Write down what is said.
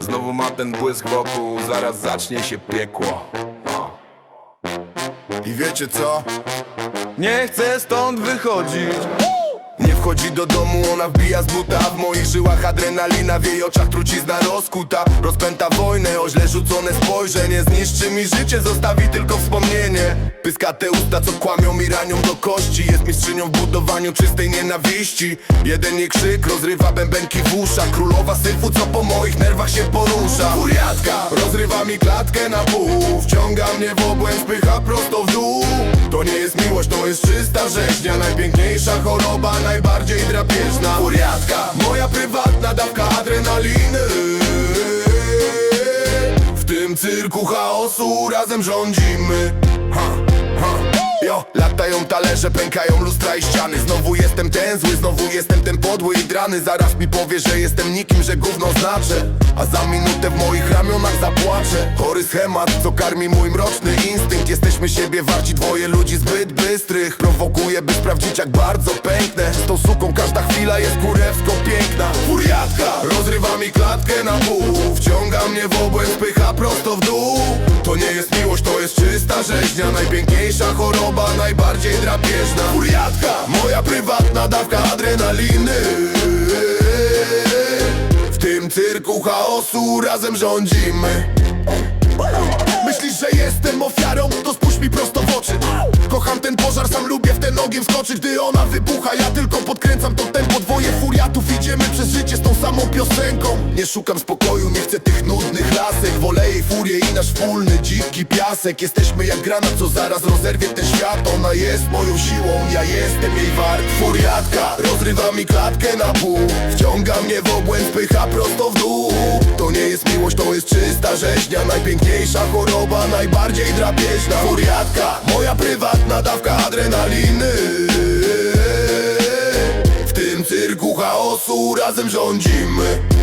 Znowu ma ten błysk wokół, zaraz zacznie się piekło. I wiecie co? Nie chcę stąd wychodzić. Nie wchodzi do domu, ona wbija z buta. W moich żyłach adrenalina, w jej oczach trucizna rozkuta. Rozpęta wojnę, o źle rzucone spojrzenie. Zniszczy mi życie, zostawi tylko wspomnienie Pyska te usta, co kłamią i ranią do kości. Jest mistrzynią w budowaniu czystej nienawiści. Jeden jej krzyk rozrywa bębenki w uszach. Królowa syfu, co po moich nerwach się porusza. Furiatka, rozrywa mi klatkę na pół. Wciąga mnie w obłęd, spycha prosto w dół. To nie jest miłość, to jest czysta rzeźnia. Najpiękniejsza choroba, najbardziej drapieżna. Furiatka, moja prywatna dawka adrenaliny. W tym cyrku chaosu razem rządzimy. Ha, talerze, pękają lustra i ściany. Znowu jestem ten zły, znowu jestem ten podły i drany. Zaraz mi powie, że jestem nikim, że gówno znaczę. A za minutę w moich ramionach zapłaczę. Chory schemat, co karmi mój mroczny instynkt. Jesteśmy siebie warci, dwoje ludzi zbyt bystrych. Prowokuję, by sprawdzić jak bardzo pęknę. Z tą suką każda chwila jest kurewsko piękna. Furiatka, rozrywa mi klatkę na pół. Wciąga mnie w obłęd, pycha prosto w dół. To nie jest miłość, to jest czysta rzeźnia. Najpiękniejsza choroba, najbardziej drapieżna Furiatka, moja prywatna dawka adrenaliny. W tym cyrku chaosu razem rządzimy. Myślisz, że jestem ofiarą? To spójrz mi prosto w oczy. Kocham ten pożar, sam lubię w ten ogień wskoczyć Gdy ona wybucha, ja tylko podkręcam to tempo. Dwoje furiatów, idziemy przez życie z tą samą piosenką. Nie szukam spokoju, nie chcę tych nudnych Furię i nasz wspólny dziki piasek. Jesteśmy jak granat, co zaraz rozerwie ten świat. Ona jest moją siłą, ja jestem jej wart. Furiatka, rozrywa mi klatkę na pół. Wciąga mnie w obłęd, pycha prosto w dół. To nie jest miłość, to jest czysta rzeźnia. Najpiękniejsza choroba, najbardziej drapieżna. Furiatka, moja prywatna dawka adrenaliny. W tym cyrku chaosu razem rządzimy